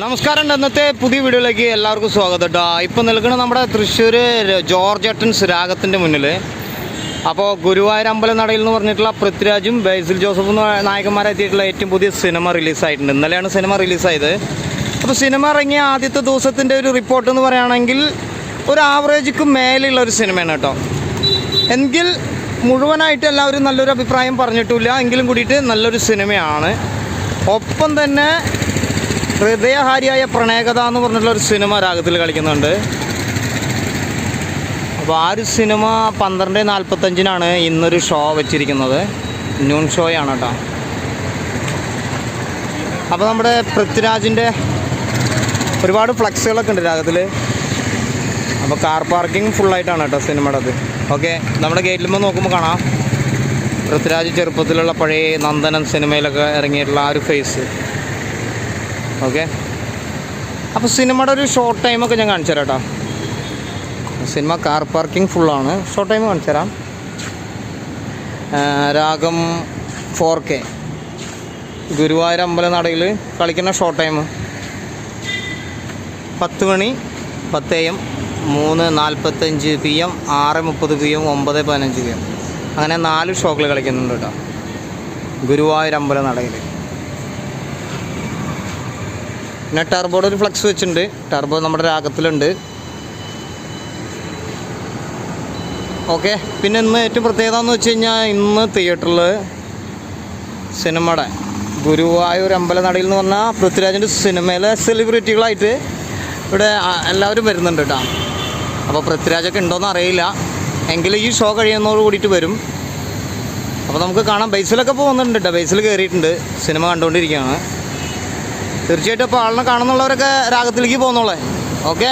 നമസ്കാരം. ഇന്നത്തെ പുതിയ വീഡിയോയിലേക്ക് എല്ലാവർക്കും സ്വാഗതം കേട്ടോ. ഇപ്പം നിൽക്കുന്നത് നമ്മുടെ തൃശ്ശൂർ ജോർജ് അട്ടൻസ് രാഗത്തിന്റെ മുന്നിൽ അപ്പോൾ ഗുരുവായൂർ അമ്പലം നടയിൽ എന്ന് പറഞ്ഞിട്ടുള്ള പൃഥ്വിരാജും ബൈസിൽ ജോസഫും നായകന്മാരെ ഏറ്റവും പുതിയ സിനിമ റിലീസായിട്ടുണ്ട്. ഇന്നലെയാണ് സിനിമ റിലീസായത്. അപ്പോൾ സിനിമ ഇറങ്ങിയ ആദ്യത്തെ ദിവസത്തിന്റെ ഒരു റിപ്പോർട്ട് എന്ന് പറയുകയാണെങ്കിൽ ഒരു ആവറേജിക്ക് മേലെയുള്ള ഒരു സിനിമയാണ് കേട്ടോ. എങ്കിൽ മുഴുവനായിട്ട് എല്ലാവരും നല്ലൊരു അഭിപ്രായം പറഞ്ഞിട്ടില്ല. എങ്കിലും കൂടിയിട്ട് നല്ലൊരു സിനിമയാണ്. ഒപ്പം തന്നെ ഹൃദയഹാരിയായ പ്രണയകഥ എന്ന് പറഞ്ഞിട്ടുള്ള ഒരു സിനിമ രാഗത്തിൽ കളിക്കുന്നുണ്ട്. അപ്പോൾ ആ ഒരു സിനിമ പന്ത്രണ്ട് നാൽപ്പത്തഞ്ചിനാണ് ഇന്നൊരു ഷോ വെച്ചിരിക്കുന്നത്. ന്യൂൺ ഷോയാണ് കേട്ടോ. അപ്പോൾ നമ്മുടെ പൃഥ്വിരാജിന്റെ ഒരുപാട് ഫ്ലക്സുകളൊക്കെ ഉണ്ട് രാഗത്തിൽ അപ്പോൾ കാർ പാർക്കിംഗ് ഫുള്ളായിട്ടാണ് കേട്ടോ സിനിമയുടെ അത്. ഓക്കെ നമ്മുടെ ഗേറ്റിൽ ഗേറ്റിലുമ്പോൾ നോക്കുമ്പോൾ കാണാം. പൃഥ്വിരാജ് ചെറുപ്പത്തിലുള്ള പഴയ നന്ദനം സിനിമയിലൊക്കെ ഇറങ്ങിയിട്ടുള്ള ആ ഒരു ഫേസ് ഓക്കെ. അപ്പോൾ സിനിമയുടെ ഒരു ഷോർട്ട് ടൈമൊക്കെ ഞാൻ കാണിച്ചു തരാം കേട്ടോ. സിനിമ കാർ പാർക്കിംഗ് ഫുള്ളാണ് ഷോർട്ട് ടൈം കാണിച്ചു തരാം. രാഗം ഫോർ കെ ഗുരുവായൂർ അമ്പലനടയിൽ കളിക്കുന്ന ഷോർട്ട് ടൈം പത്ത് മണി പത്ത് എം മൂന്ന് നാൽപ്പത്തഞ്ച് പി എം ആറ് മുപ്പത് പി എം ഒമ്പത് പതിനഞ്ച് പി എം. അങ്ങനെ നാല് ഷോക്കിൽ കളിക്കുന്നുണ്ട് കേട്ടോ. ഗുരുവായൂർ അമ്പലം നടയിൽ പിന്നെ ടർബോയുടെ ഒരു ഫ്ലക്സ് വെച്ചിട്ടുണ്ട്. ടർബോ നമ്മുടെ രാഗത്തിലുണ്ട്. ഓക്കെ പിന്നെ ഇന്ന് ഏറ്റവും പ്രത്യേകത എന്ന് വെച്ച് കഴിഞ്ഞാൽ ഇന്ന് തിയേറ്ററിൽ സിനിമയുടെ ഗുരുവായൂർ അമ്പലനടയിൽ എന്ന് പറഞ്ഞാൽ പൃഥ്വിരാജിന്റെ സിനിമയിലെ സെലിബ്രിറ്റികളായിട്ട് ഇവിടെ എല്ലാവരും വരുന്നുണ്ട് കേട്ടോ. അപ്പോൾ പൃഥ്വിരാജൊക്കെ ഉണ്ടോയെന്ന് അറിയില്ല. എങ്കിലും ഈ ഷോ കഴിയുന്നതോട് കൂടിയിട്ട് വരും. അപ്പോൾ നമുക്ക് കാണാം. ബൈസിലൊക്കെ പോകുന്നുണ്ട് കേട്ടോ. ബൈസിൽ കയറിയിട്ടുണ്ട് സിനിമ കണ്ടുകൊണ്ടിരിക്കുകയാണ്. തീർച്ചയായിട്ടും ഇപ്പോൾ ആളിനെ കാണുന്നുള്ളവരൊക്കെ രാഗത്തിലേക്ക് പോകുന്നുള്ളേ ഓക്കെ?